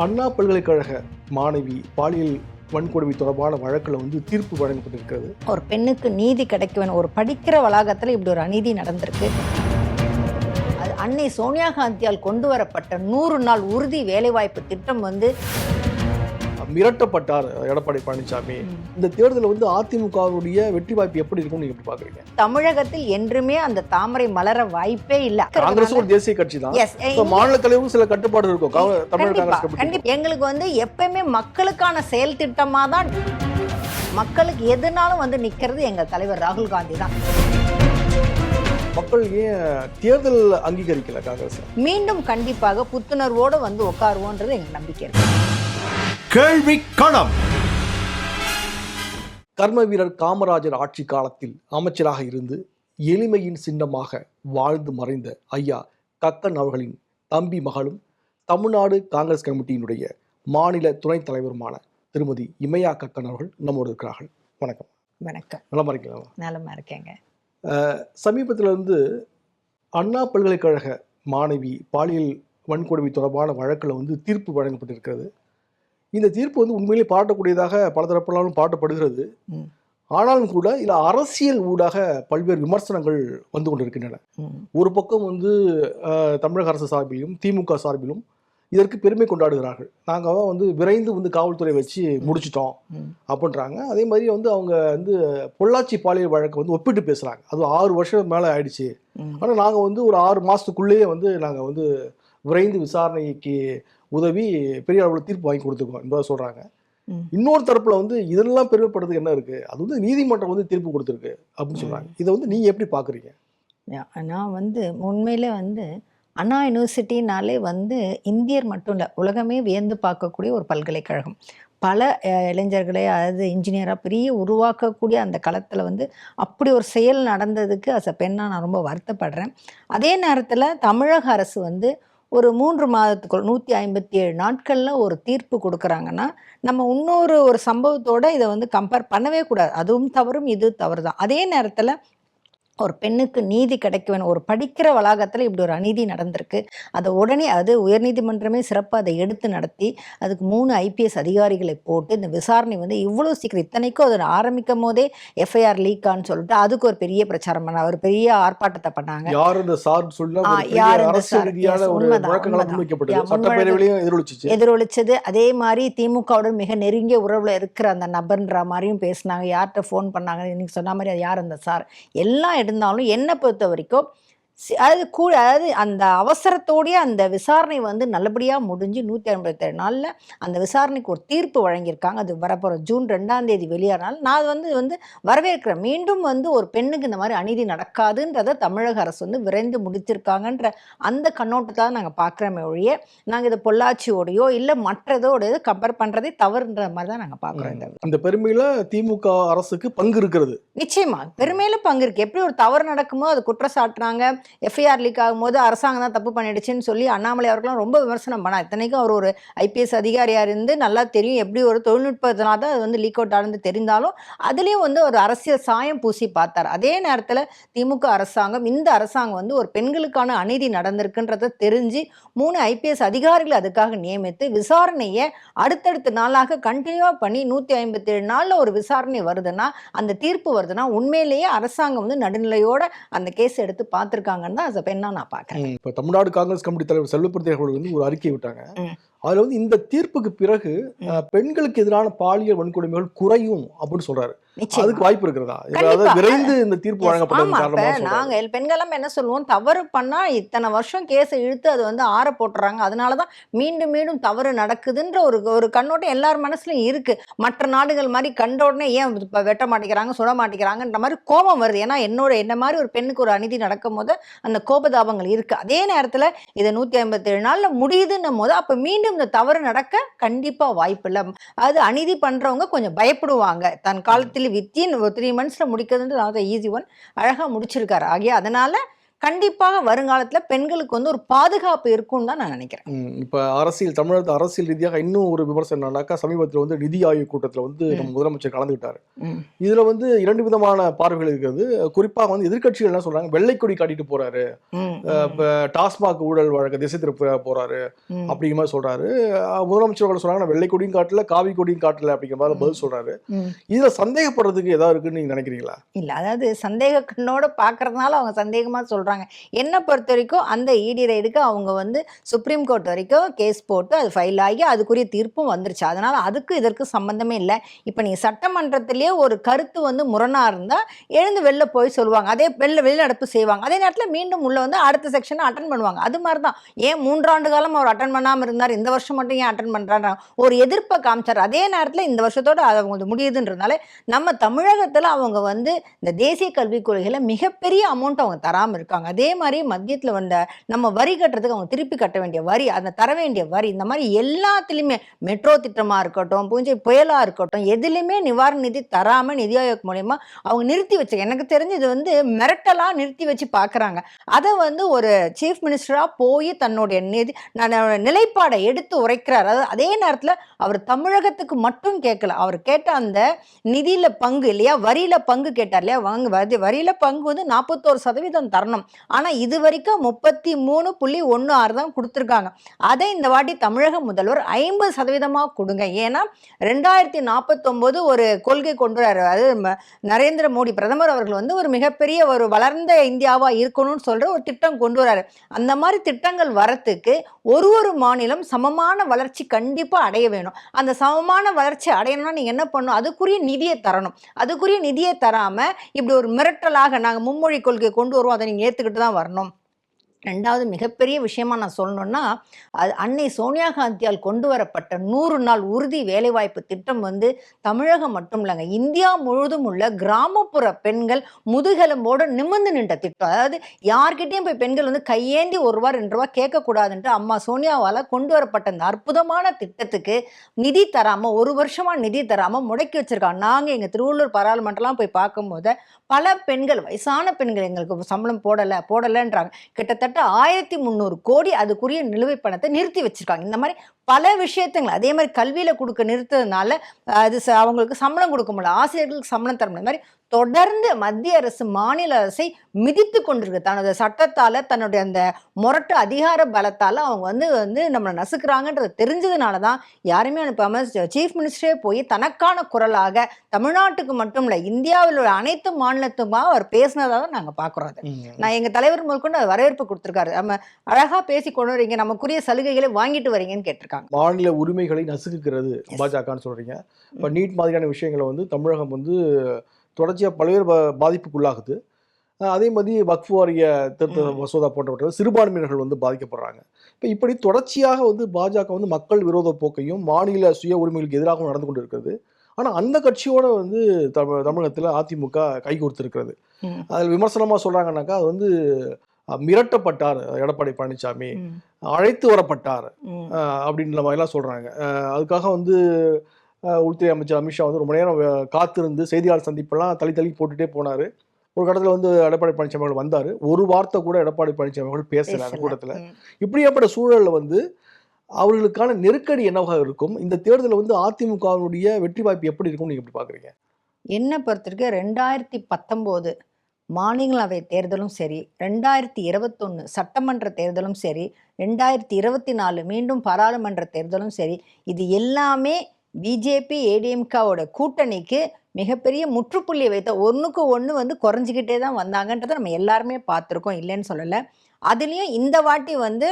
அண்ணா பல்கலைக்கழக மாணவி பாலியல் வன்கொடுமை தொடர்பான வழக்கில் வந்து தீர்ப்பு வழங்கப்பட்டிருக்கிறது. ஒரு பெண்ணுக்கு நீதி கிடைக்க வேணும் ஒரு படிக்கிற வளாகத்தில் இப்படி ஒரு அநீதி நடந்திருக்கு. அது அன்னை சோனியா காந்தியால் கொண்டு வரப்பட்ட நூறு நாள் உறுதி வேலைவாய்ப்பு திட்டம் வந்து மிரட்டப்பட்டார் எடப்பாடி பழனிசாமி. இந்த தேர்தலில் வந்து அதிமுகவுடைய வெற்றி வாய்ப்பு எப்படி இருக்கும்னு நீங்க பாக்குறீங்க தமிழகத்தில் என்றுமே அந்த தாமரை மலர வாய்ப்பே இல்லை. காங்கிரஸ் ஒரு தேசிய கட்சி தான். மாநில தலைவரும் சில கட்டுப்பாடு இருக்கும். கண்டிப்பா காங்கிரஸ் எங்களுக்கு வந்து எப்பயுமே மக்களுக்கான செயல் திட்டமா தான் மக்களுக்கு எதுனாலும் வந்து நிக்கிறது எங்க தலைவர் ராகுல் காந்தி தான். மக்கள் ஏன் தேர்தல் அங்கீகரிக்கல காங்கிரஸ்? மீண்டும் கண்டிப்பாக புத்துணர்வோடு வந்து உட்காருவோன்றது எங்க நம்பிக்கை இருக்கு. கேள்வி களம். கர்ம வீரர் காமராஜர் ஆட்சி காலத்தில் அமைச்சராக இருந்து எளிமையின் சின்னமாக வாழ்ந்து மறைந்த ஐயா கக்கன் அவர்களின் தம்பி மகளும் தமிழ்நாடு காங்கிரஸ் கமிட்டியினுடைய மாநில துணைத் தலைவருமான திருமதி இமையா கக்கன் அவர்கள் நம்மோடு இருக்கிறார்கள். வணக்கம். வணக்கம். நலமா இருக்கீங்களா? நலமா இருக்கேங்க. சமீபத்தில் வந்து அண்ணா பல்கலைக்கழக மாணவி பாலியல் வன்கொடுமை தொடர்பான வழக்கில் வந்து தீர்ப்பு வழங்கப்பட்டிருக்கிறது. இந்த தீர்ப்பு வந்து உண்மையிலே பாராட்டக்கூடியதாக பல தரப்பிலாலும் பாட்டப்படுகிறது ம். ஆனாலும் கூட இதில் அரசியல் ஊடாக பல்வேறு விமர்சனங்கள் வந்து கொண்டிருக்கின்றன. ஒரு பக்கம் வந்து தமிழக அரசு சார்பிலும் திமுக சார்பிலும் இதற்கு பெருமை கொண்டாடுகிறார்கள் நாங்கள் தான் வந்து விரைந்து வந்து காவல்துறை வச்சு முடிச்சிட்டோம். அப்படின்றாங்க அதே மாதிரி வந்து அவங்க வந்து பொள்ளாச்சி பாலியல் வழக்கை வந்து ஒப்பிட்டு பேசுகிறாங்க அது ஆறு வருஷம் மேலே ஆயிடுச்சு. ஆனால் நாங்கள் வந்து ஒரு ஆறு மாதத்துக்குள்ளேயே வந்து நாங்கள் வந்து விரைந்து விசாரணைக்கு உதவி பெரிய அளவில் தீர்ப்பு வாங்கி கொடுத்துருக்கோம் என்பதை சொல்கிறாங்க. இன்னொரு தரப்பில் வந்து இதெல்லாம் பெருமைப்படுறதுக்கு என்ன இருக்குது அது வந்து நீதிமன்றம் வந்து தீர்ப்பு கொடுத்துருக்கு அப்படின்னு சொல்கிறாங்க இதை வந்து நீங்கள் எப்படி பார்க்குறீங்க யா- நான் வந்து உண்மையிலே வந்து அண்ணா யூனிவர்சிட்டினாலே வந்து இந்தியர் மட்டும் இல்லை உலகமே வியந்து பார்க்கக்கூடிய ஒரு பல்கலைக்கழகம். பல இளைஞர்களை அதாவது இன்ஜினியராக பெரிய உருவாக்கக்கூடிய அந்த களத்தில் வந்து அப்படி ஒரு செயல் நடந்ததுக்கு அஸ் அ பெண்ணாக நான் ரொம்ப வருத்தப்படுறேன். அதே நேரத்தில் தமிழக அரசு வந்து ஒரு மூன்று மாதத்துக்குள் நூற்றி ஐம்பத்தி ஏழு நாட்களில் ஒரு தீர்ப்பு கொடுக்குறாங்கன்னா நம்ம இன்னொரு ஒரு சம்பவத்தோட இதை வந்து கம்பேர் பண்ணவே கூடாது. அதுவும் தவறும் இது தவறு தான் அதே நேரத்தில் ஒரு பெண்ணுக்கு நீதி கிடைக்க வேணும் ஒரு படிக்கிற வளாகத்தில் இப்படி ஒரு அநீதி நடந்திருக்கு. அதை உடனே அது உயர்நீதிமன்றமே சிறப்பாக அதை எடுத்து நடத்தி அதுக்கு மூணு ஐபிஎஸ் அதிகாரிகளை போட்டு இந்த விசாரணை வந்து இவ்வளோ சீக்கிரம் இத்தனைக்கும் அதை ஆரம்பிக்கும் போதே எஃப்ஐஆர் லீக்கான்னு சொல்லிட்டு அதுக்கு ஒரு பெரிய பிரச்சாரம் பண்ண ஒரு பெரிய ஆர்ப்பாட்டத்தை பண்ணாங்க. யார் இந்த சார் எதிரொலிச்சது. அதே மாதிரி திமுகவுடன் மிக நெருங்கிய உறவில் இருக்கிற அந்த நபர்ன்ற மாதிரியும் பேசினாங்க. யார்கிட்ட ஃபோன் பண்ணாங்க இன்னைக்கு சொன்ன மாதிரி யார் அந்த சார்? எல்லாம் இருந்தாலும் என்னை பொறுத்த வரைக்கும் அதாவது கூட அதாவது அந்த அவசரத்தோடயே அந்த விசாரணை வந்து நல்லபடியாக முடிஞ்சு நூற்றி ஐம்பத்தேழு நாளில் அந்த விசாரணைக்கு ஒரு தீர்ப்பு வழங்கியிருக்காங்க. அது வரப்போகிற ஜூன் ரெண்டாம் தேதி வெளியானால் நான் வந்து வந்து வரவேற்கிறேன். மீண்டும் வந்து ஒரு பெண்ணுக்கு இந்த மாதிரி அநீதி நடக்காதுன்றதை தமிழக அரசு வந்து விரைந்து முடித்திருக்காங்கன்ற அந்த கண்ணோட்டத்தில் நாங்கள் பார்க்குறோமே ஒழிய நாங்கள் இதை பொள்ளாச்சியோடையோ இல்லை மற்றதோடையோ கம்பேர் பண்ணுறதே தவறுன்ற மாதிரி தான் நாங்கள் பார்க்குறோம் இந்த பெருமையில திமுக அரசுக்கு பங்கு இருக்கிறது. நிச்சயமா. பெருமையில பங்கு இருக்கு. எப்படி ஒரு தவறு நடக்குமோ அது குற்றச்சாட்டுறாங்க. எஃப்ஐஆர் லீக் ஆகும்போது அரசாங்கம் தான் தப்பு பண்ணிடுச்சுன்னு சொல்லி அண்ணாமலை அவர்களும் ரொம்ப விமர்சனம் பண்ணா இத்தனைக்கும் அவர் ஒரு ஐபிஎஸ் அதிகாரியாக இருந்து நல்லா தெரியும் எப்படி ஒரு தொழில்நுட்பத்தினால தான் அது வந்து லீக் அவுட் ஆனது தெரிந்தாலும் அதுலேயும் வந்து ஒரு அரசியல் சாயம் பூசி பார்த்தார். அதே நேரத்தில் திமுக அரசாங்கம் இந்த அரசாங்கம் வந்து ஒரு பெண்களுக்கான அநீதி நடந்திருக்குன்றதை தெரிஞ்சு மூணு ஐபிஎஸ் அதிகாரிகளை அதுக்காக நியமித்து விசாரணையை அடுத்தடுத்த நாளாக கண்டினியூவாக பண்ணி நூற்றி ஐம்பத்தேழு நாளில் ஒரு விசாரணை வருதுன்னா அந்த தீர்ப்பு வருதுன்னா உண்மையிலேயே அரசாங்கம் வந்து நடுநிலையோட அந்த கேஸ் எடுத்து பார்த்துருக்காங்க. பார்த்துருக்காங்கன்னு தான் பெண்ணா நான் பார்க்குறேன். இப்ப தமிழ்நாடு காங்கிரஸ் கமிட்டி தலைவர் செல்வப்பிரதி அவர்கள் வந்து ஒரு அறிக்கை விட்டாங்க. அதுல வந்து இந்த தீர்ப்புக்கு பிறகு பெண்களுக்கு எதிரான பாலியல் வன்கொடுமைகள் குறையும் அப்படின்னு சொல்றாரு. அதுக்கு வாய்ப்பு இருக்கிறதா? விரைந்து இந்த தீர்ப்பு வழங்கப்பட்டது நாங்க பெண்களெல்லாம் என்ன சொல்லுவோம்? தவறு பண்ணா இத்தனை வருஷம் கேஸை இழுத்து அது வந்து ஆற போட்டுறாங்க. அதனாலதான் மீண்டும் மீண்டும் தவறு நடக்குதுன்ற ஒரு ஒரு கண்ணோட்டம் எல்லார் மனசுலயும் இருக்கு. மற்ற நாடுகள் மாதிரி கண்ட உடனே ஏன் வெட்ட மாட்டேங்கிறாங்க சுட மாட்டேங்கிறாங்கன்ற மாதிரி கோபம் வருது. ஏன்னா என்னோட என்ன மாதிரி ஒரு பெண்ணுக்கு ஒரு அநீதி நடக்கும் போது அந்த கோபதாபங்கள் இருக்கு. அதே நேரத்துல இதை நூத்தி ஐம்பத்தி ஏழு நாள்ல முடியுதுன்னும் போது அப்ப மீண்டும் இந்த தவறு நடக்க கண்டிப்பா வாய்ப்பு இல்லை அது அநீதி பண்றவங்க கொஞ்சம் பயப்படுவாங்க. தன் காலத்தில் வித்தின் த்ரீ மந்த்ஸ்ல முடிக்கிறதுன்றது ஈஸி ஒன் அழகா முடிச்சிருக்காரு. ஆகிய அதனால கண்டிப்பாக வருங்காலத்தில் பெண்களுக்கு வந்து ஒரு பாதுகாப்பு இருக்கும்னு தான் நான் நினைக்கிறேன். இப்ப அரசியல் தமிழகத்து அரசியல் ரீதியாக இன்னும் ஒரு விமர்சனம் என்னன்னாக்கா சமீபத்தில் வந்து நிதி ஆயோக் கூட்டத்தில் வந்து நம்ம முதலமைச்சர் கலந்துக்கிட்டாரு. இதுல வந்து இரண்டு விதமான பார்வைகள் இருக்கிறது. குறிப்பாக வந்து எதிர்க்கட்சிகள் என்ன சொல்றாங்க வெள்ளை கொடி காட்டிட்டு போறாரு. இப்ப டாஸ்மாக் ஊழல் வழக்க திசை திருப்ப போறாரு. அப்படிங்கிற மாதிரி சொல்றாரு. முதலமைச்சர் சொல்றாங்க நான் வெள்ளை கொடியும் காட்டல காவி கொடியும் காட்டல அப்படிங்கிற மாதிரி பதில் சொல்றாரு. இதுல சந்தேகப்படுறதுக்கு ஏதாவது இருக்குன்னு நீங்க நினைக்கிறீங்களா? இல்லை அதாவது சந்தேக கண்ணோட பார்க்கறதுனால அவங்க சந்தேகமாக சொல்கிறாங்க என்னை பொறுத்த வரைக்கும் அந்த இடி ரைடுக்கு அவங்க வந்து சுப்ரீம் கோர்ட் வரைக்கும் கேஸ் போட்டு அது ஃபைல் ஆகி அதுக்குரிய தீர்ப்பும் வந்துருச்சு. அதனால் அதுக்கு இதற்கு சம்மந்தமே இல்லை. இப்போ நீங்கள் சட்டமன்றத்திலேயே ஒரு கருத்து வந்து முரணாக இருந்தால் எழுந்து வெளில போய் சொல்லுவாங்க. அதே வெளில வெளிநடப்பு செய்வாங்க. அதே நேரத்தில் மீண்டும் உள்ளே வந்து அடுத்த செக்ஷனை அட்டன் பண்ணுவாங்க. அது மாதிரி தான் ஏன் மூன்றாண்டு காலம் அவர் அட்டன் பண்ணாமல் இருந்தார்? இந்த வருஷம் மட்டும் ஏன் அட்டன் பண்ணுறாங்க ஒரு எதிர்ப்பை காமிச்சார். அதே நேரத்தில் இந்த வருஷத்தோடு அது அவங்க முடியுதுன்றதுனால நம்ம தமிழகத்தில் அவங்க வந்து இந்த தேசிய கல்விக் கொள்கையில் மிகப்பெரிய அமௌண்ட் அவங்க தராமல் இருக்காங்க. அதே மாதிரி மத்தியத்தில் வந்த நம்ம வரி கட்டுறதுக்கு அவங்க திருப்பி கட்ட வேண்டிய வரி அந்த தர வேண்டிய வரி இந்த மாதிரி எல்லாத்துலேயுமே மெட்ரோ திட்டமாக இருக்கட்டும் பூஞ்சை புயலாக இருக்கட்டும் எதுலேயுமே நிவாரண நிதி தராமல் நிதி ஆயோக் மூலயமா அவங்க நிறுத்தி வச்சு எனக்கு தெரிஞ்சு இது வந்து மிரட்டலாக நிறுத்தி வச்சு பார்க்குறாங்க அதை வந்து ஒரு சீஃப் மினிஸ்டராக போய் தன்னுடைய நிதி நான் நிலைப்பாடை எடுத்து உரைக்கிறார். அதாவது அதே நேரத்தில் அவர் தமிழகத்துக்கு மட்டும் கேட்கல. அவர் கேட்ட அந்த நிதியில் பங்கு இல்லையா வரியில் பங்கு கேட்டார் இல்லையா வாங்க வரி வரியில் பங்கு வந்து நாற்பத்தோரு சதவீதம் தரணும். ஆனால் இது வரைக்கும் முப்பத்தி மூணு புள்ளி ஒன்று ஆறு தான் கொடுத்துருக்காங்க. அதை இந்த வாட்டி தமிழக முதல்வர் ஐம்பது சதவீதமாக கொடுங்க. ஏன்னா ரெண்டாயிரத்தி நாற்பத்தொம்போது ஒரு கொள்கை கொண்டு வராரு அது நரேந்திர மோடி. பிரதமர் அவர்கள் வந்து ஒரு மிகப்பெரிய ஒரு வளர்ந்த இந்தியாவாக இருக்கணும்னு சொல்கிற ஒரு திட்டம் கொண்டு வராரு அந்த மாதிரி திட்டங்கள் வரத்துக்கு ஒரு ஒரு மாநிலம் சமமான வளர்ச்சி கண்டிப்பாக அடைய வேணும். அந்த சமமான வளர்ச்சி அடையணும்னா நீ என்ன பண்ணணும்? அதுக்குரிய நிதியை தரணும். அதுக்குரிய நிதியை தராமல் இப்படி ஒரு மிரட்டலாக நாங்கள் மும்மொழி கொள்கை கொண்டு வருவோம் அதை நீங்க சேர்த்துக்கிட்டு தான் வரணும். ரெண்டாவது மிகப்பெரிய விஷயமா நான் சொல்லணும்னா அது அன்னை சோனியா காந்தியால் கொண்டு வரப்பட்ட நூறு நாள் உறுதி வேலைவாய்ப்பு திட்டம் வந்து தமிழகம் மட்டும் இல்லைங்க இந்தியா முழுவதும் உள்ள கிராமப்புற பெண்கள் முதுகெலும்போடு நிமிர்ந்து நின்ற திட்டம். அதாவது யார்கிட்டையும் போய் பெண்கள் வந்து கையேந்தி ஒரு ரூபா ரெண்டு ரூபா கேட்கக்கூடாதுன்ட்டு அம்மா சோனியாவால் கொண்டு வரப்பட்ட இந்த அற்புதமான திட்டத்துக்கு நிதி தராமல் ஒரு வருஷமாக நிதி தராமல் முடக்கி வச்சிருக்காங்க. நாங்கள் எங்கள் திருவள்ளூர் பாராளுமன்றம்லாம் போய் பார்க்கும்போது பல பெண்கள் வயசான பெண்கள் எங்களுக்கு சம்பளம் போடலை போடலைன்றாங்க. கிட்டத்தட்ட ஆயிரத்தி முந்நூறு கோடி அதுக்குரிய நிலுவைப் பணத்தை நிறுத்தி வச்சிருக்காங்க. இந்த மாதிரி பல விஷயத்துங்களை அதே மாதிரி கல்வியில் கொடுக்க நிறுத்ததுனால அது அவங்களுக்கு சம்பளம் கொடுக்க முடியல. ஆசிரியர்களுக்கு சம்பளம் தர முடியல. மாதிரி தொடர்ந்து மத்திய அரசு மாநில அரசை மிதித்து கொண்டிருக்கு. தனது சட்டத்தால் தன்னுடைய அந்த முரட்டு அதிகார பலத்தால் அவங்க வந்து வந்து நம்மளை நசுக்கிறாங்கன்றது தெரிஞ்சதுனால தான் யாருமே அனுப்பாமல் சீஃப் மினிஸ்டரே போய் தனக்கான குரலாக தமிழ்நாட்டுக்கு மட்டும் இல்லை இந்தியாவில் உள்ள அனைத்து மாநிலத்துமாக அவர் பேசினதாக தான் நாங்கள் பார்க்குறோம் அதை. நான் எங்கள் தலைவர் முதற்கொண்டு வரவேற்பு கொடுத்துருக்காரு. நம்ம அழகாக பேசி கொண்டு வரீங்க. நமக்குரிய சலுகைகளை வாங்கிட்டு வரீங்கன்னு கேட்டிருக்காங்க மாநில உரிமைகளை நசுக்குகிறது பாஜகன்னு சொல்றீங்க. இப்போ நீட் மாதிரியான விஷயங்களை வந்து தமிழகம் வந்து தொடர்ச்சியாக பல்வேறு பாதிப்புக்குள்ளாகுது. அதே மாதிரி வக்ஃப் வாரிய திருத்த. மசோதா போன்றவற்றை சிறுபான்மையினர்கள் வந்து பாதிக்கப்படுறாங்க. இப்போ இப்படி தொடர்ச்சியாக வந்து பாஜக வந்து மக்கள் விரோத போக்கையும் மாநில சுய உரிமைகளுக்கு எதிராகவும் நடந்து கொண்டு இருக்கிறது ஆனால் அந்த கட்சியோட வந்து தமிழ் தமிழகத்தில் அதிமுக கை கொடுத்துருக்கிறது. அதில் விமர்சனமாக சொல்கிறாங்கன்னாக்கா அது வந்து மிரட்டப்பட்டார் எடப்பாடி பழனிசாமி. அழைத்து வரப்பட்டார். அப்படின்ற மாதிரிலாம் சொல்கிறாங்க அதுக்காக வந்து உள்துறை அமைச்சர் அமித்ஷா வந்து ரொம்ப நேரம் காத்திருந்து செய்தியாளர் சந்திப்பெல்லாம் தள்ளி தள்ளி போட்டுட்டே போனார். ஒரு கட்டத்தில் வந்து எடப்பாடி பழனிசாமி அவர்கள் வந்தார். ஒரு வார்த்தை கூட எடப்பாடி பழனிசாமி அவர்கள் பேசல அந்த. கூட்டத்தில். இப்படியாப்பட்ட சூழலில் வந்து அவர்களுக்கான நெருக்கடி என்னவாக இருக்கும்? இந்த தேர்தலில் வந்து அதிமுகவினுடைய வெற்றி வாய்ப்பு எப்படி இருக்கும்னு நீங்கள் எப்படி பார்க்குறீங்க என்னை பொறுத்திருக்க ரெண்டாயிரத்தி பத்தொம்போது மாநிலங்களவை தேர்தலும் சரி ரெண்டாயிரத்தி இருபத்தொன்று சட்டமன்ற தேர்தலும் சரி ரெண்டாயிரத்தி இருபத்தி நாலு மீண்டும் பாராளுமன்ற தேர்தலும் சரி இது எல்லாமே பிஜேபி ஏடிஎம்காவோட கூட்டணிக்கு மிகப்பெரிய முற்றுப்புள்ளி வைத்த ஒன்றுக்கு ஒன்று வந்து குறைஞ்சிக்கிட்டே தான் வந்தாங்கன்றதை நம்ம எல்லாருமே பார்த்துருக்கோம் இல்லைன்னு சொல்லலை. அதுலேயும் இந்த வாட்டி வந்து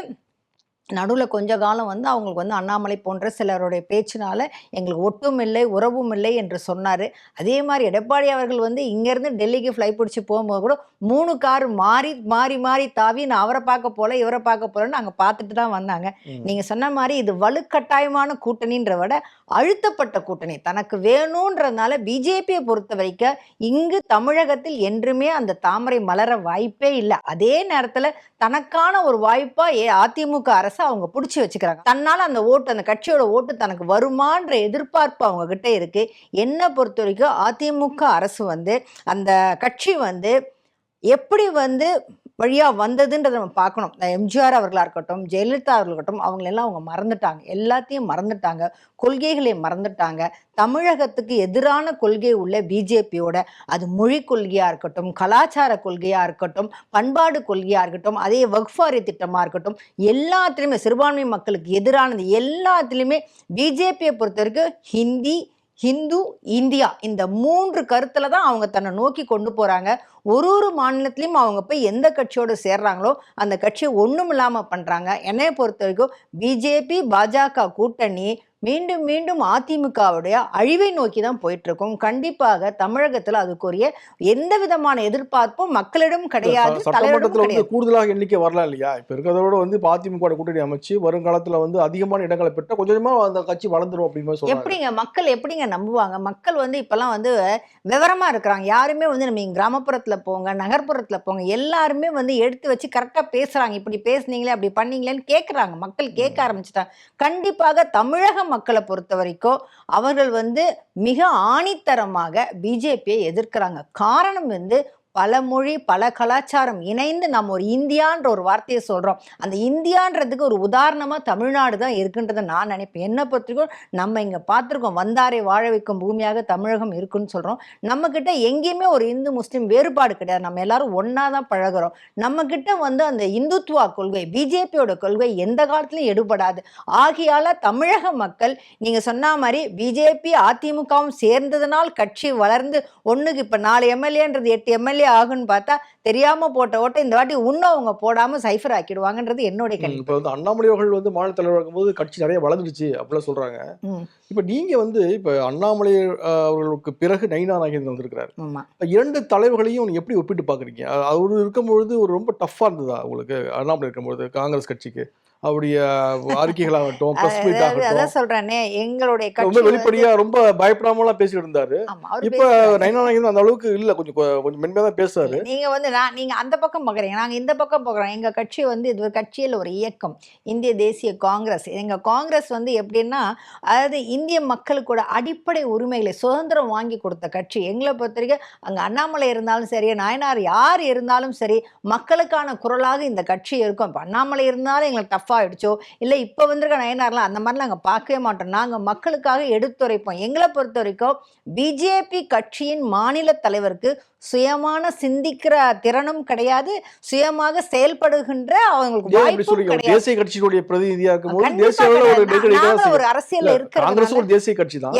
நடுவில் கொஞ்ச காலம் வந்து அவங்களுக்கு வந்து அண்ணாமலை போன்ற சிலருடைய பேச்சினால எங்களுக்கு ஒட்டும் இல்லை உறவும் இல்லை என்று சொன்னார். அதே மாதிரி எடப்பாடி அவர்கள் வந்து இங்கேருந்து டெல்லிக்கு ஃப்ளை பிடிச்சி போகும்போது கூட மூணு கார் மாறி மாறி மாறி தாவி நான் அவரை பார்க்க போல இவரை பார்க்க போலன்னு அங்கே பார்த்துட்டு தான் வந்தாங்க. நீங்கள் சொன்ன மாதிரி இது வலுக்கட்டாயமான கூட்டணின்ற விட அழுத்தப்பட்ட கூட்டணி. தனக்கு வேணுன்றதுனால பிஜேபியை பொறுத்த வரைக்கும் இங்கு தமிழகத்தில் என்றுமே அந்த தாமரை மலர வாய்ப்பே இல்லை. அதே நேரத்தில் தனக்கான ஒரு வாய்ப்பா ஏ அதிமுக அரசை அவங்க பிடிச்சி வச்சுக்கிறாங்க. தன்னால அந்த ஓட்டு அந்த கட்சியோட ஓட்டு தனக்கு வருமான்ற எதிர்பார்ப்பு அவங்க கிட்ட இருக்கு. என்னை பொறுத்த வரைக்கும் அதிமுக அரசு வந்து அந்த கட்சி வந்து எப்படி வந்து வழியாக வந்ததுன்றதை நம்ம பார்க்கணும். எம்ஜிஆர் அவர்களாக இருக்கட்டும் ஜெயலலிதா அவர்களாக இருக்கட்டும் அவங்களெல்லாம் அவங்க மறந்துட்டாங்க. எல்லாத்தையும் மறந்துட்டாங்க. கொள்கைகளை மறந்துட்டாங்க. தமிழகத்துக்கு எதிரான கொள்கை உள்ள பிஜேபியோட அது மொழி கொள்கையாக இருக்கட்டும் கலாச்சார கொள்கையாக இருக்கட்டும் பண்பாடு கொள்கையாக இருக்கட்டும் அதே வக்ஃபாரி திட்டமாக இருக்கட்டும் எல்லாத்துலேயுமே சிறுபான்மை மக்களுக்கு எதிரானது எல்லாத்துலேயுமே பிஜேபியை பொறுத்த வரைக்கும் ஹிந்தி ஹிந்து இந்தியா இந்த மூன்று கருத்துல தான் அவங்க தன்னை நோக்கி கொண்டு போறாங்க. ஒரு ஒரு மாநிலத்திலையும் அவங்க போய் எந்த கட்சியோடு சேர்றாங்களோ அந்த கட்சியை ஒன்றும் இல்லாமல் பண்ணுறாங்க என்னைய பொறுத்த வரைக்கும் பிஜேபி பாஜக கூட்டணி மீண்டும் மீண்டும் அதிமுகவுடைய அழிவை நோக்கி தான் போயிட்டு இருக்கோம் கண்டிப்பாக தமிழகத்தில் அதுக்குரிய எந்த விதமான எதிர்பார்ப்பும் மக்களிடம் கிடையாது சட்டமன்றத்துல வந்து கூடுதலாக எண்ணிக்கை வரலாம் இல்லையா? இப்ப இருக்கிறத விட வந்து இப்ப அதிமுக கூட்டணி அமைச்சு வருங்காலத்துல வந்து அதிகமான இடங்களை பெற்ற கொஞ்சம் கொஞ்சமா அந்த கட்சி வளர்ந்துரும் அப்படின்னு எப்படிங்க? மக்கள் எப்படிங்க நம்புவாங்க? மக்கள் வந்து இப்பெல்லாம் வந்து விவரமா இருக்கிறாங்க. யாருமே வந்து நம்ம கிராமப்புறத்துல போங்க நகர்ப்புறத்துல போங்க எல்லாருமே வந்து எடுத்து வச்சு கரெக்டா பேசுறாங்க. இப்படி பேசுனீங்களே அப்படி பண்ணீங்களேன்னு கேக்குறாங்க. மக்கள் கேட்க ஆரம்பிச்சிட்டாங்க. கண்டிப்பாக தமிழக மக்களை பொறுத்த வரைக்கும் அவர்கள் வந்து மிக ஆணித்தரமாக பிஜேபியை எதிர்க்கிறாங்க. காரணம் வந்து பல மொழி பல கலாச்சாரம் இணைந்து நம்ம ஒரு இந்தியான்ற ஒரு வார்த்தையை சொல்கிறோம் அந்த இந்தியான்றதுக்கு ஒரு உதாரணமாக தமிழ்நாடு தான் இருக்குன்றதை நான் நினைப்பேன். என்ன பொறுத்தவரைக்கும் நம்ம இங்கே பார்த்துருக்கோம். வந்தாரை வாழ வைக்கும் பூமியாக தமிழகம் இருக்குன்னு சொல்கிறோம் நம்மக்கிட்ட எங்கேயுமே ஒரு இந்து முஸ்லீம் வேறுபாடு கிடையாது. நம்ம எல்லாரும் ஒன்றா தான் பழகுறோம். நம்மக்கிட்ட வந்து அந்த இந்துத்துவா கொள்கை பிஜேபியோட கொள்கை எந்த காலத்துலையும் எடுபடாது. ஆகையால் தமிழக மக்கள் நீங்கள் சொன்ன மாதிரி பிஜேபி அதிமுகவும் சேர்ந்ததனால் கட்சி வளர்ந்து ஒன்றுக்கு இப்போ நாலு எம்எல்ஏன்றது எட்டு எம்எல்ஏ ஆகுன்னு பார்த்தா தெரியாம போட்ட ஓட்டை இந்த வாட்டி இன்னும் அவங்க போடாம சைஃபர் ஆக்கிடுவாங்கன்றது என்னுடைய கணிப்பு இப்ப வந்து அண்ணாமலை அவர்கள் வந்து மாநில தலைவர் இருக்கும்போது கட்சி நிறைய வளர்ந்துடுச்சு அப்படிலாம் சொல்றாங்க. இப்ப நீங்க வந்து இப்ப அண்ணாமலை அவர்களுக்கு பிறகு நயினா நாகேந்திரன் வந்திருக்கிறாரு. இரண்டு தலைவர்களையும் எப்படி ஒப்பிட்டு பாக்குறீங்க? அவரு இருக்கும்பொழுது ஒரு ரொம்ப டஃப்பா இருந்ததா உங்களுக்கு? அண்ணாமலை இருக்கும்பொழுது காங்கிரஸ் கட்சிக்கு. அவருடைய அறிக்கைகளாகட்டும் பிரஸ் மீட் ஆகட்டும். சொல்றேனே எங்களுடைய ரொம்ப வெளிப்படையா ரொம்ப பயப்படாமலாம் பேசிட்டு இருந்தாரு. இப்ப. நயினா அந்த அளவுக்கு இல்ல கொஞ்சம் கொஞ்சம் மென்மையா தான் பேசுறாரு. நீங்க வந்து நான் நீங்க அந்த பக்கம் பாக்குறீங்க நாங்க இந்த பக்கம் பார்க்குறோம் எங்க கட்சி வந்து இது ஒரு கட்சியில் ஒரு இயக்கம். இந்திய தேசிய காங்கிரஸ். எங்க காங்கிரஸ் வந்து எப்படின்னா அதாவது இந்திய மக்களுக்கூட அடிப்படை உரிமைகளை சுதந்திரம் வாங்கி கொடுத்த கட்சி. எங்களை பொறுத்த வரைக்கும் அங்க அண்ணாமலை இருந்தாலும் சரி நாயனார் யார் இருந்தாலும் சரி மக்களுக்கான குரலாக இந்த கட்சி இருக்கும். இப்போ அண்ணாமலை இருந்தாலும் எங்களுக்கு டஃப் ஆயிடுச்சோ? இல்லை இப்போ வந்திருக்க நயனார்லாம் அந்த மாதிரிலாம் நாங்கள் பார்க்கவே மாட்டோம். நாங்கள் மக்களுக்காக எடுத்துரைப்போம். எங்களை பொறுத்த வரைக்கும் பிஜேபி கட்சியின் மாநில தலைவருக்கு சுயமான சிந்திக்கிற திறனும் கிடையாது. சுயமாக செயல்படுகின்ற அவங்களுக்கு வாய்ப்பும் கிடையாது. தேசிய கட்சியினுடைய பிரதிநிதியா இருக்கும்போது தேசிய ஒரு நாங்க தான் ஒரு காங்கிரஸ் தேசிய கட்சி தான்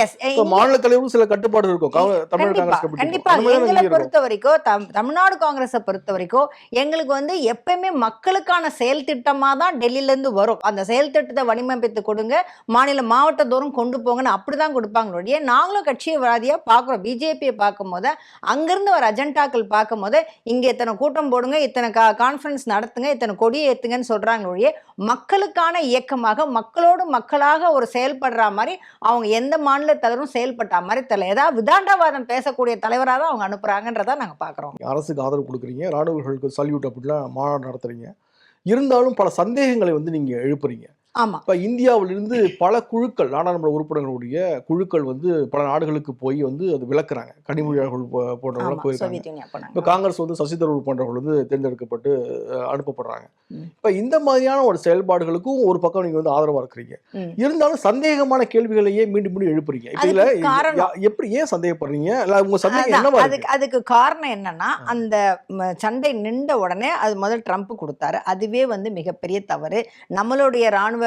மாநில தலைவரும் சில கட்டுப்பாடு இருக்கும் காங்க- தமிழ் கண்டிப்பா எங்களை பொறுத்த வரைக்கும் தம்- தமிழ்நாடு காங்கிரஸை பொறுத்த வரைக்கும் எங்களுக்கு வந்து எப்பயுமே மக்களுக்கான செயல் திட்டமா தான் டெல்லியில இருந்து வரும். அந்த செயல் திட்டத்தை வடிவமைத்து கொடுங்க. மாநில மாவட்ட தோறும் கொண்டு போங்கன்னு அப்படிதான் கொடுப்பாங்களோடைய நாங்களும் கட்சிவாதியா பார்க்குறோம். பிஜேபியை பார்க்கும் போது அங்கிருந்து வர அஜெண்டாக்கள் பார்க்கும் போது இத்தனை கூட்டம் போடுங்க இத்தனை கா கான்ஃபரன்ஸ் நடத்துங்க இத்தனை கொடியை சொல்கிறாங்க ஒழிய மக்களுக்கான இயக்கமாக மக்களோடு மக்களாக ஒரு செயல்படுற மாதிரி அவங்க எந்த மாநில தலைவரும் செயல்பட்ட மாதிரி தெரியல. ஏதாவது விதாண்டவாதம் பேசக்கூடிய தலைவராக தான் அவங்க அனுப்புகிறாங்கன்றதை நாங்கள் பார்க்குறோம் அரசுக்கு ஆதரவு கொடுக்குறீங்க ராணுவர்களுக்கு சல்யூட் அப்படிலாம் மாநாடு நடத்துகிறீங்க இருந்தாலும் பல சந்தேகங்களை வந்து நீங்கள் எழுப்புறீங்க. ஆமா. இப்ப இந்தியாவிலிருந்து பல குழுக்கள் நாடாளுமன்ற உறுப்பினர்களுடைய குழுக்கள் வந்து பல நாடுகளுக்கு போய் வந்து அது விளக்குறாங்க. கனிமொழியாளர்கள் போ- போன்றவங்க ஆமா. போயிருக்காங்க. இப்போ காங்கிரஸ் வந்து சசி தரூர் போன்றவர்கள் வந்து தேர்ந்தெடுக்கப்பட்டு அனுப்பப்படுறாங்க. இப்போ இந்த மாதிரியான ஒரு செயல்பாடுகளுக்கும் ஒரு பக்கம் நீங்க வந்து ஆதரவா இருக்கிறீங்க. இருந்தாலும் சந்தேகமான கேள்விகளையே மீண்டும் மீண்டும் எழுப்புறீங்க. இதுல எப்படி ஏன் சந்தேகப்படுறீங்க? இல்ல உங்க சந்தேகம் என்னவா அதுக்கு அதுக்கு காரணம் என்னன்னா அந்த சண்டை நின்ற உடனே அது முதல் ட்ரம்ப் கொடுத்தாரு. அதுவே வந்து மிகப்பெரிய தவறு. நம்மளுடைய ராணுவ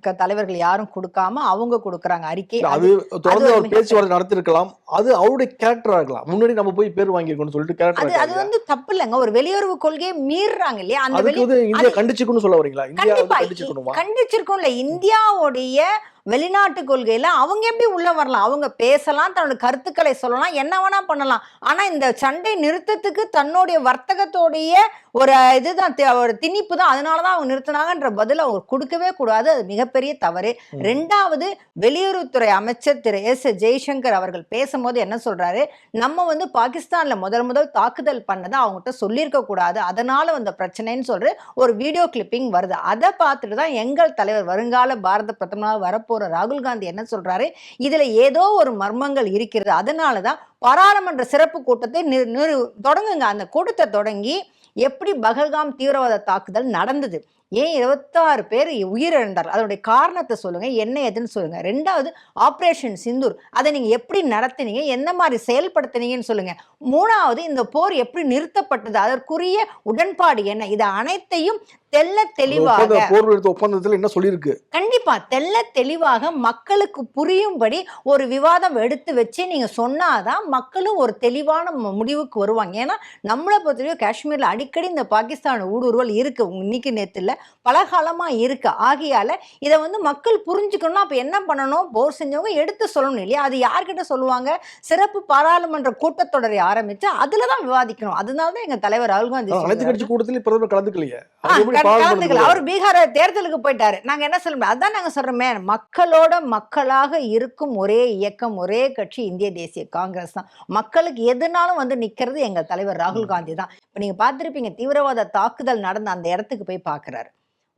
க- தலைவர்கள் யாரும் கொடுக்காம அவங்க கொடுக்குறாங்க அறிக்கை. இல்ல, அது தொடர்ந்து அவர் பேச்சுவார்த்தை நடத்திருக்கலாம். அது அவருடைய கேரக்டரா இருக்கலாம். முன்னாடி நம்ம போய் பேர் வாங்கியிருக்கோம்னு சொல்லிட்டு அது அது கேரக்டர் வந்து தப்பு இல்லைங்க ஒரு வெளியுறவு கொள்கையை மீறுறாங்க இல்லையா? அந்த இந்தியா கண்டிச்சுக்கணும்னு சொல்ல வரீங்களா? இந்தியா கண்டிச்சுக்கணுமா? கண்டிச்சிருக்கோம்ல. இந்தியாவுடைய வெளிநாட்டு கொள்கையில அவங்க எப்படி உள்ள வரலாம்? அவங்க பேசலாம் தன்னோட கருத்துக்களை சொல்லலாம் என்ன வேணா பண்ணலாம். ஆனா இந்த சண்டை நிறுத்தத்துக்கு தன்னுடைய வர்த்தகத்தோடைய ஒரு இதுதான் ஒரு திணிப்பு தான். அதனாலதான் அவங்க நிறுத்தினாங்கன்ற பதில் அவங்க கொடுக்கவே கூடாது. அது மிகப்பெரிய தவறு. ரெண்டாவது வெளியுறவுத்துறை அமைச்சர் திரு எஸ். ஜெய்சங்கர் அவர்கள் பேசும்போது என்ன சொல்றாரு? நம்ம வந்து பாகிஸ்தான்ல முதல் முதல் தாக்குதல் பண்ணதை அவங்ககிட்ட சொல்லியிருக்க கூடாது. அதனால வந்த பிரச்சனைன்னு சொல்ற ஒரு வீடியோ கிளிப்பிங் வருது. அதை பார்த்துட்டு தான் எங்கள் தலைவர் வருங்கால பாரத பிரதமராக வரப்போற ராகுல் காந்தி என்ன சொல்றாரு? இதுல ஏதோ ஒரு மர்மங்கள் இருக்கிறது. அதனால தான் பாராளுமன்ற சிறப்பு கூட்டத்தை நிறு- நிறு- தொடங்குங்க. அந்த கூட்டத்தை தொடங்கி எப்படி பகல்காம் தீவிரவாத தாக்குதல் நடந்தது? ஏன் இருபத்தாறு பேர் உயிரிழந்தார்? அதனுடைய காரணத்தை சொல்லுங்க. என்ன எதுன்னு சொல்லுங்க. ரெண்டாவது ஆப்ரேஷன் சிந்தூர். அதை நீங்க எப்படி நடத்தினீங்க? என்ன மாதிரி செயல்படுத்துனீங்கன்னு சொல்லுங்க. மூணாவது இந்த போர் எப்படி நிறுத்தப்பட்டது? அதற்குரிய உடன்பாடு என்ன? இது அனைத்தையும் தெல்ல தெளிவாக போர் நிறுத்த ஒப்பந்தத்தில் என்ன சொல்லியிருக்கு? கண்டிப்பா தெல்ல தெளிவாக மக்களுக்கு புரியும்படி ஒரு விவாதம் எடுத்து வச்சு நீங்க சொன்னாதான் மக்களும் ஒரு தெளிவான முடிவுக்கு வருவாங்க. ஏன்னா நம்மளை பொறுத்தவரைக்கும் காஷ்மீர்ல அடிக்கடி இந்த பாகிஸ்தான் ஊடுருவல் இருக்கு. இன்னைக்கு நேத்துல பல காலமா இருக்கு. ஆகையால இதை வந்து மக்கள் புரிஞ்சுக்கணும் அப்ப என்ன பண்ணணும்? போர் செஞ்சவங்க எடுத்து சொல்லணும் இல்லையா? அது யார்கிட்ட சொல்லுவாங்க? சிறப்பு பாராளுமன்ற கூட்டத்தொடரை ஆரம்பிச்சு அதுல தான் விவாதிக்கணும். அதனால தான் எங்க தலைவர் ராகுல் காந்தி அனைத்து. கட்சி கூட்டத்தில் பிரதமர் கலந்துக்கலையே. கலந்துக்கல. அவர் பீகார் தேர்தலுக்கு போயிட்டாரு. நாங்க என்ன சொல்ல அதான் நாங்க சொல்றோமே மக்களோட மக்களாக இருக்கும் ஒரே இயக்கம் ஒரே கட்சி இந்திய தேசிய காங்கிரஸ் தான். மக்களுக்கு எதுனாலும் வந்து நிக்கிறது எங்க தலைவர் ராகுல் காந்தி தான். இப்ப நீங்க பார்த்திருப்பீங்க தீவிரவாத தாக்குதல் நடந்த அந்த இடத்துக்கு போய் பார்க்கறாரு.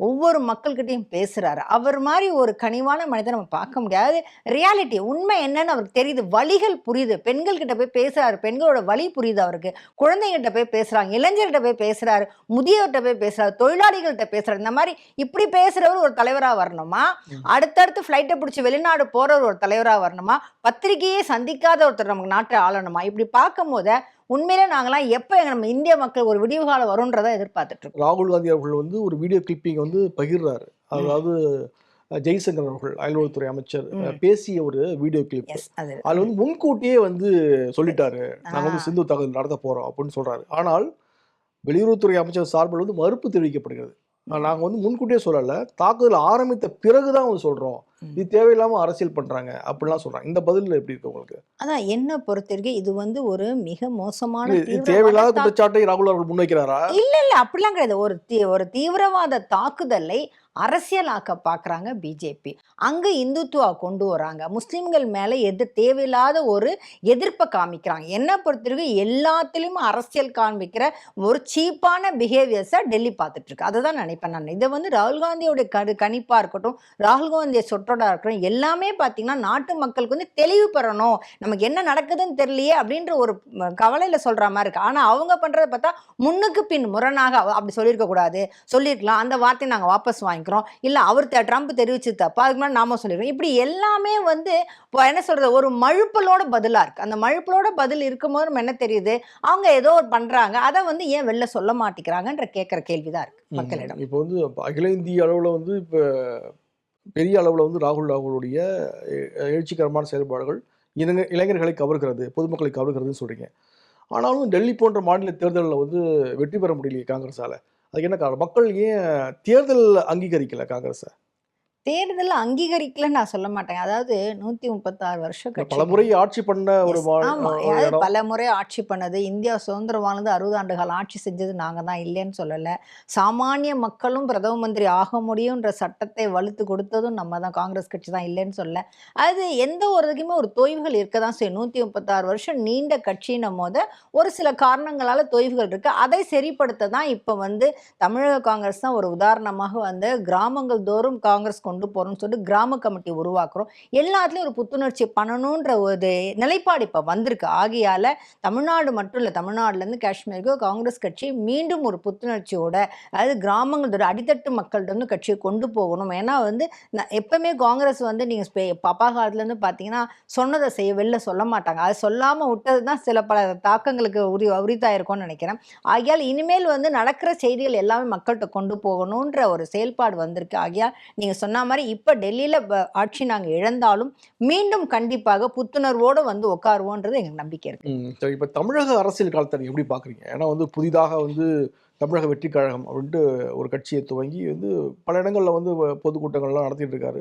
ஒவ்வொரு மக்கள்கிட்டயும் பேசுறாரு. அவர் மாதிரி ஒரு கனிவான மனிதனை நம்ம பார்க்க முடியாது. ரியாலிட்டி உண்மை என்னன்னு அவருக்கு தெரியுது. வழிகள் புரியுது. பெண்கள் கிட்ட போய் பேசுறாரு. பெண்களோட வழி புரியுது அவருக்கு. குழந்தைகிட்ட போய் பேசுறாங்க. இளைஞர்கிட்ட போய் பேசுறாரு. முதியவர்கிட்ட போய் பேசுறாரு. தொழிலாளிகள்கிட்ட பேசுறாரு. இந்த மாதிரி இப்படி பேசுறவர் ஒரு தலைவரா வரணுமா. அடுத்தடுத்து ஃப்ளைட்டை பிடிச்சி வெளிநாடு போறவர் ஒரு தலைவரா வரணுமா? பத்திரிகையே சந்திக்காத ஒருத்தர் நமக்கு நாட்டை ஆளணுமா? இப்படி பார்க்கும் போத உண்மையிலே நாங்களாம் எப்போ நம்ம இந்திய மக்கள் ஒரு விடிவு காலம் வரும்ன்றதை எதிர்பார்த்துட்டு ராகுல் காந்தி அவர்கள் வந்து ஒரு வீடியோ கிளிப்பிங் வந்து பகிர்றாரு. அதாவது ஜெய்சங்கர் அவர்கள் அயல்வளத்துறை அமைச்சர். பேசிய ஒரு வீடியோ கிளிப். அதுல வந்து முன்கூட்டியே வந்து சொல்லிட்டாரு. நாங்க வந்து. சிந்து தாக்குதல் நடத்த போறோம் அப்படின்னு சொல்றாரு. ஆனால் வெளியுறவுத்துறை அமைச்சர் சார்பில் வந்து மறுப்பு தெரிவிக்கப்படுகிறது. நாங்க வந்து முன்கூட்டியே சொல்லல. தாக்குதல் ஆரம்பித்த பிறகுதான் வந்து சொல்றோம். ம். இது தேவையில்லாம அரசியல் பண்றாங்க அப்படிலாம் சொல்றாங்க. இந்த பதில் எப்படி இருக்கு உங்களுக்கு? அதான் என்ன பொறுத்திருக்கு இது வந்து ஒரு மிக மோசமான தேவையில்லாத குற்றச்சாட்டை ராகுல் அவர்கள் முன்வைக்கிறாரா? இல்ல இல்ல அப்படிலாம் கிடையாது. ஒரு தீ ஒரு தீவிரவாத தாக்குதலை அரசியலாக்க பார்க்குறாங்க பிஜேபி. அங்கே இந்துத்துவா கொண்டு வராங்க முஸ்லீம்கள் மேலே எதிர் தேவையில்லாத ஒரு எதிர்ப்பை காமிக்கிறாங்க. என்ன பொறுத்தவரைக்கும் எல்லாத்துலேயும் அரசியல் காண்பிக்கிற ஒரு சீப்பான பிஹேவியர்ஸை டெல்லி பார்த்துட்ருக்கு அதை தான் நினைப்பேன் நான். இதை வந்து ராகுல் காந்தியோட கரு கணிப்பாக இருக்கட்டும் ராகுல் காந்தியை சொற்றோட இருக்கட்டும் எல்லாமே பார்த்தீங்கன்னா நாட்டு மக்களுக்கு வந்து தெளிவு பெறணும். நமக்கு என்ன நடக்குதுன்னு தெரியலையே அப்படின்ற ஒரு கவலையில் சொல்கிற மாதிரி இருக்குது ஆனால் அவங்க பண்ணுறதை பார்த்தா முன்னுக்கு பின் முரணாக அப்படி சொல்லியிருக்கக்கூடாது சொல்லியிருக்கலாம். அந்த வார்த்தையை நாங்கள் வாபஸ் வாங்கிக்கிறோம் இல்லை அவர் ட்ரம்ப் தெரிவிச்சு தப்பா. அதுக்கு முன்னாடி நாம சொல்லிடுறோம் இப்படி எல்லாமே வந்து இப்போ என்ன சொல்றது? ஒரு மழுப்பலோட பதிலாக இருக்கு. அந்த மழுப்பலோட பதில் இருக்கும்போது நம்ம என்ன தெரியுது? அவங்க ஏதோ ஒரு பண்றாங்க. அதை வந்து ஏன் வெளில சொல்ல மாட்டேங்கிறாங்கன்ற கேட்குற கேள்விதான் இருக்கு மக்களிடம். இப்போ வந்து அகில இந்திய அளவில் வந்து இப்போ பெரிய அளவில் வந்து ராகுல் ராகுலுடைய எழுச்சிகரமான செயல்பாடுகள் இளைஞ இளைஞர்களை கவர்கிறது பொதுமக்களை கவர்கிறதுன்னு சொல்றீங்க. ஆனாலும் டெல்லி போன்ற மாநில தேர்தலில் வந்து வெற்றி பெற முடியலையே காங்கிரஸால. அதுக்கு என்ன காரணம்? மக்கள் ஏன் தேர்தல் அங்கீகரிக்கல காங்கிரஸை? தேர்தல் அங்கீகரிக்கலன்னு நான் சொல்ல மாட்டேன். அதாவது நூத்தி முப்பத்தாறு வருஷம் கட்சி பல முறை ஆட்சி பண்ண ஒரு அதாவது இடம். பல முறை ஆட்சி பண்ணது. இந்தியா சுதந்திரம் வாழ்ந்து அறுபது ஆண்டு ஆட்சி செஞ்சது நாங்க தான். இல்லைன்னு சொல்லல. சாமானிய மக்களும் பிரதம மந்திரி ஆக முடியும்ன்ற சட்டத்தை வலுத்து கொடுத்ததும் நம்ம தான். காங்கிரஸ் கட்சி தான் இல்லைன்னு சொல்ல அது எந்த ஒரு இதுக்குமே ஒரு தொய்வுகள் இருக்க தான் செய்யும். நூத்தி முப்பத்தாறு வருஷம் நீண்ட கட்சின்னும் போது ஒரு சில காரணங்களால தொய்வுகள் இருக்கு. அதை சரிப்படுத்த தான் இப்போ வந்து தமிழக காங்கிரஸ் தான் ஒரு உதாரணமாக வந்து கிராமங்கள் தோறும் காங்கிரஸ் கொண்டு போறோம்னு சொல்லிட்டு கிராம கமிட்டி உருவாக்குறோம். எல்லாத்துலேயும் ஒரு புத்துணர்ச்சி பண்ணணுன்ற ஒரு நிலைப்பாடு இப்போ வந்திருக்கு. ஆகையால் தமிழ்நாடு மட்டும் இல்லை தமிழ்நாடுலேருந்து காஷ்மீருக்கு காங்கிரஸ் கட்சி மீண்டும் ஒரு புத்துணர்ச்சியோட அதாவது கிராமங்களோட அடித்தட்டு மக்கள்கிட்ட வந்து கட்சியை கொண்டு போகணும். ஏன்னா வந்து நான் எப்போவுமே காங்கிரஸ் வந்து நீங்கள் பாப்பா காலத்துலேருந்து பார்த்தீங்கன்னா சொன்னதை செய்ய வெளில சொல்ல மாட்டாங்க. அது சொல்லாமல் விட்டது தான் சில பல தாக்கங்களுக்கு உரி உரித்தாயிருக்கும்னு நினைக்கிறேன். ஆகையால் இனிமேல் வந்து நடக்கிற செய்திகள் எல்லாமே மக்கள்கிட்ட கொண்டு போகணுன்ற ஒரு செயல்பாடு வந்திருக்கு. ஆகியால் நீங்கள் சொன்ன மாதிரி இப்போ டெல்லியில் ஆட்சி நாங்கள் இழந்தாலும் மீண்டும் கண்டிப்பாக புத்துணர்வோடு வந்து உட்காருவோன்றது எங்களுக்கு நம்பிக்கை இருக்கு. இப்போ தமிழக அரசியல் காலத்தை எப்படி பார்க்குறீங்க ஏன்னா வந்து புதிதாக வந்து தமிழக வெற்றி கழகம் அப்படின்ட்டு ஒரு கட்சியை துவங்கி வந்து பல இடங்களில் வந்து பொதுக்கூட்டங்கள்லாம் நடத்திட்டு இருக்காரு.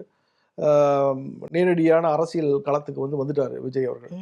நேரடியான அரசியல் களத்துக்கு வந்து வந்துட்டாரு விஜய் அவர்கள்.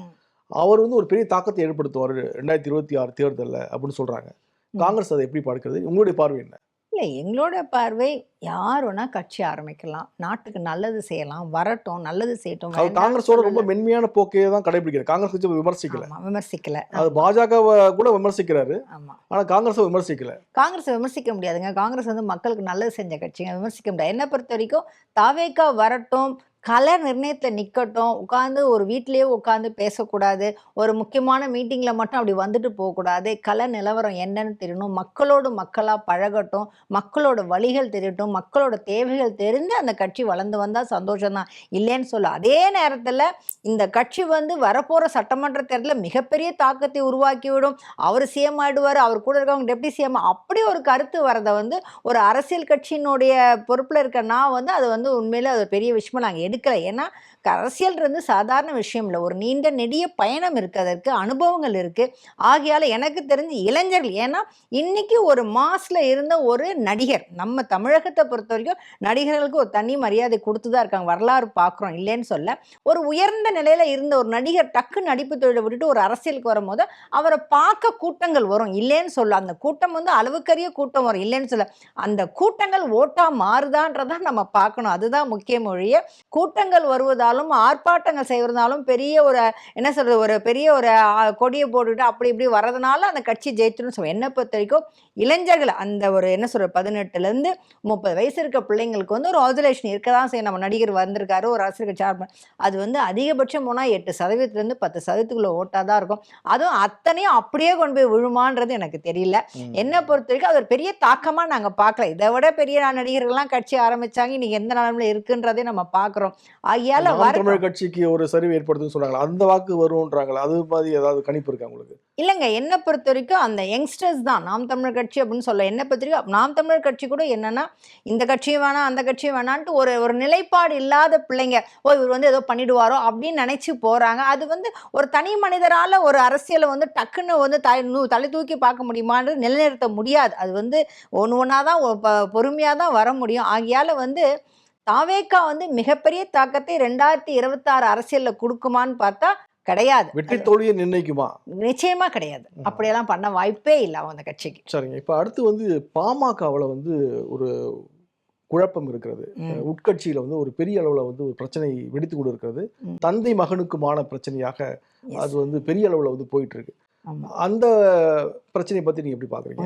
அவர் வந்து ஒரு பெரிய தாக்கத்தை ஏற்படுத்துவார் ரெண்டாயிரத்தி இருபத்தி ஆறு தேர்தலில் அப்படின்னு சொல்றாங்க. ம். காங்கிரஸ் அதை எப்படி பார்க்கிறது? உங்களுடைய பார்வை என்ன? இல்லை எங்களோட பார்வை யார் வேணா கட்சி ஆரம்பிக்கலாம். நாட்டுக்கு நல்லது செய்யலாம் வரட்டும் நல்லது செய்யட்டும் காங்கிரஸோட ரொம்ப. மென்மையான போக்கையே தான் கடைபிடிக்கிறார். காங்கிரஸ் கட்சி விமர்சிக்கல. விமர்சிக்கல. அது பாஜகவை கூட விமர்சிக்கிறாரு. ஆமா. ஆனா காங்கிரஸை விமர்சிக்கல. காங்கிரஸ் விமர்சிக்க முடியாதுங்க. காங்கிரஸ் வந்து மக்களுக்கு நல்லது செஞ்ச கட்சிங்க. விமர்சிக்க முடியாது. என்னை பொறுத்த வரைக்கும் தாவேக்கா வரட்டும் கலை நிர்ணயத்தில் நிற்கட்டும் உட்காந்து ஒரு வீட்டிலேயே உட்காந்து பேசக்கூடாது. ஒரு முக்கியமான மீட்டிங்கில் மட்டும் அப்படி வந்துட்டு போகக்கூடாது. கலை நிலவரம் என்னன்னு தெரியணும். மக்களோடு மக்களாக பழகட்டும். மக்களோட வழிகள் தெரியட்டும். மக்களோட தேவைகள் தெரிந்து அந்த கட்சி வளர்ந்து வந்தால் சந்தோஷம்தான். இல்லைன்னு சொல்ல. அதே நேரத்தில் இந்த கட்சி வந்து வரப்போகிற சட்டமன்ற தேர்தலில் மிகப்பெரிய தாக்கத்தை உருவாக்கிவிடும். அவர் சிஎம் ஆயிடுவார். அவர் கூட இருக்கவங்க டெப்டி சிஎம் அப்படி ஒரு கருத்து வரதை வந்து ஒரு அரசியல் கட்சியினுடைய பொறுப்பில் இருக்க நான் வந்து அது வந்து உண்மையில் அது பெரிய விஷயமா நாங்கள் எடுக்கலை. ஏன்னா க- அரசியல்ன்றது சாதாரண விஷயம் இல்லை. ஒரு நீண்ட நெடிய பயணம் இருக்குது அதற்கு அனுபவங்கள் இருக்குது ஆகையால் எனக்கு தெரிஞ்சு இளைஞர்கள் ஏன்னா இன்னைக்கு ஒரு மாஸில் இருந்த ஒரு நடிகர் நம்ம தமிழகத்தை பொறுத்த வரைக்கும் நடிகர்களுக்கு ஒரு தனி மரியாதை கொடுத்து தான் இருக்காங்க. வரலாறு பார்க்குறோம் இல்லைன்னு சொல்ல. ஒரு உயர்ந்த நிலையில் இருந்த ஒரு நடிகர் டக்கு நடிப்பு தொழிலை விட்டுட்டு ஒரு அரசியலுக்கு வரும்போது அவரை பார்க்க கூட்டங்கள் வரும். இல்லைன்னு சொல்ல. அந்த கூட்டம் வந்து அளவுக்கரிய கூட்டம் வரும். இல்லைன்னு சொல்ல. அந்த கூட்டங்கள் ஓட்டா மாறுதான்றதான் நம்ம பார்க்கணும். அதுதான் முக்கிய மொழியை கூட்டங்கள் வருவதாலும் ஆர்ப்பாட்டங்கள் செய்வதாலும் பெரிய ஒரு என்ன சொல்றது ஒரு பெரிய ஒரு கொடியை போட்டுட்டு அப்படி இப்படி வர்றதுனால அந்த கட்சி ஜெயிச்சிடும் சொல்லுவோம். என்னை பொறுத்த வரைக்கும் இளைஞர்கள் அந்த ஒரு என்ன சொல்றது பதினெட்டுலேருந்து முப்பது வயசு இருக்க பிள்ளைங்களுக்கு வந்து ஒரு ஆசுலேஷன் இருக்க தான் செய்யும். நம்ம நடிகர் வந்திருக்காரு ஒரு அரசியல் கட்சி ஆரம்பி- அது வந்து அதிகபட்சம் போனால் எட்டு சதவீதத்துலேருந்து பத்து சதவீதத்துக்குள்ள ஓட்டாக தான் இருக்கும். அதுவும் அத்தனையும் அப்படியே கொண்டு போய் விழுமான்றது எனக்கு தெரியல. என்னை பொறுத்த வரைக்கும் அது ஒரு பெரிய தாக்கமா நாங்க பார்க்கல. இதை விட பெரிய நடிகர்கள்லாம் கட்சி ஆரம்பிச்சாங்க இன்னைக்கு எந்த நிலைமையில இருக்குன்றதை நம்ம பார்க்குறோம். ஆகையால நாம் வர தமிழர் கட்சிக்கு ஒரு சரிவு ஏற்படுத்துன்னு சொல்றாங்களா அந்த வாக்கு வரும்ன்றாங்களா? அது மாதிரி ஏதாவது கணிப்பு இருக்கா உங்களுக்கு? இல்லைங்க என்னை பொறுத்த வரைக்கும் அந்த யங்ஸ்டர்ஸ் தான். நாம் தமிழர் கட்சி அப்படின்னு சொல்ல என்னை பொறுத்த வரைக்கும் நாம் தமிழர் கட்சி கூட என்னன்னா இந்த கட்சியும் வேணாம் அந்த கட்சியும் வேணான்ட்டு ஒரு ஒரு நிலைப்பாடு இல்லாத பிள்ளைங்க ஓ இவர் வந்து ஏதோ பண்ணிடுவாரோ அப்படின்னு நினைச்சு போறாங்க. அது வந்து ஒரு தனி மனிதரால ஒரு அரசியலை வந்து டக்குன்னு வந்து தலை தூக்கி பார்க்க முடியுமான்றது நிலைநிறுத்த முடியாது. அது வந்து ஒன்று ஒன்றா தான் பொறுமையாக தான் வர முடியும். ஆகையால வந்து தாவேக்கா வந்து மிகப்பெரிய தாக்கத்தை ரெண்டாயிரத்தி இருபத்தாறு அரசியலில் கொடுக்குமான்னு பார்த்தா கிடையாது வெற்றி தோல்வியை நிர்ணயிக்குமா நிச்சயமா கிடையாது அப்படியெல்லாம் பண்ண வாய்ப்பே இல்லை அவங்க அந்த கட்சிக்கு சரிங்க இப்போ அடுத்து வந்து பாமகவில் வந்து ஒரு குழப்பம் இருக்கிறது. உட்கட்சியில வந்து ஒரு பெரிய அளவுல வந்து ஒரு பிரச்சனை வெடித்து கொண்டு இருக்கிறது. தந்தை மகனுக்குமான பிரச்சனையாக. அது வந்து பெரிய அளவுல வந்து போயிட்டு இருக்கு. அந்த பிரச்சனையை பத்தி நீங்க எப்படி பாக்குறீங்க?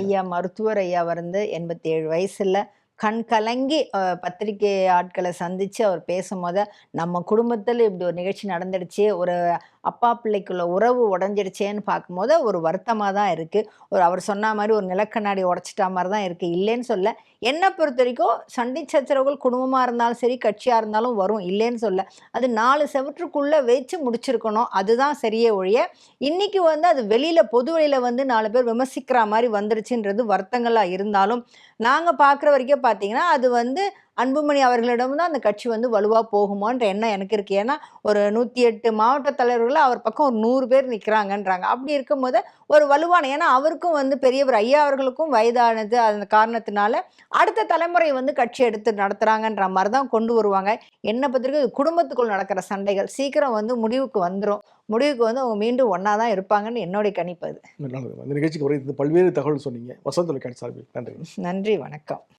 ஐயா மருத்துவர் ஐயா வந்து எண்பத்தி ஏழு வயசுல கண் கலங்கி பத்திரிகை ஆட்களை சந்தித்து அவர் பேசும்போது நம்ம குடும்பத்தில் இப்படி ஒரு நிகழ்ச்சி நடந்துடுச்சு. ஒரு அப்பா பிள்ளைக்குள்ள உறவு உடஞ்சிடுச்சேன்னு பார்க்கும்போது ஒரு வருத்தமாக தான் இருக்குது ஒரு அவர் சொன்ன மாதிரி ஒரு நிலக்கண்ணாடி உடச்சிட்டா மாதிரி தான் இருக்குது இல்லைன்னு சொல்ல. என்னை பொறுத்த வரைக்கும் சண்டை சச்சரவுகள் குடும்பமாக இருந்தாலும் சரி கட்சியாக இருந்தாலும் வரும். இல்லைன்னு சொல்ல. அது நாலு செவற்றுக்குள்ளே வச்சு முடிச்சிருக்கணும். அதுதான் சரியே ஒழிய இன்றைக்கி வந்து அது வெளியில் பொது வெளியில் வந்து நாலு பேர் விமர்சிக்கிற மாதிரி வந்துருச்சுன்றது வருத்தங்களாக இருந்தாலும் நாங்கள் பார்க்குற வரைக்கும் பார்த்தீங்கன்னா அது வந்து அன்புமணி அவர்களிடம் தான் அந்த கட்சி வந்து வலுவாக போகுமான்ற எண்ணம் எனக்கு இருக்குது ஏன்னா ஒரு நூற்றி எட்டு மாவட்ட தலைவர்கள் அவர் பக்கம் ஒரு நூறு பேர் நிற்கிறாங்கன்றாங்க அப்படி இருக்கும்போது ஒரு வலுவான ஏன்னா அவருக்கும் வந்து பெரியவர் ஐயா அவர்களுக்கும் வயதானது அந்த காரணத்தினால அடுத்த தலைமுறை வந்து கட்சி எடுத்து நடத்துகிறாங்கன்ற மாதிரி தான் கொண்டு வருவாங்க. என்ன பத்திரிக்கை? குடும்பத்துக்குள் நடக்கிற சண்டைகள். சீக்கிரம் வந்து முடிவுக்கு வந்துடும் முடிவுக்கு வந்து அவங்க மீண்டும் ஒன்றா தான் இருப்பாங்கன்னு என்னுடைய கணிப்பு அது. நல்லது. இந்த நிகழ்ச்சிக்கு பல்வேறு தகவல் சொன்னீங்க. வசந்த தொலைக்காட்சி சார்பில். நன்றி. நன்றி. வணக்கம்.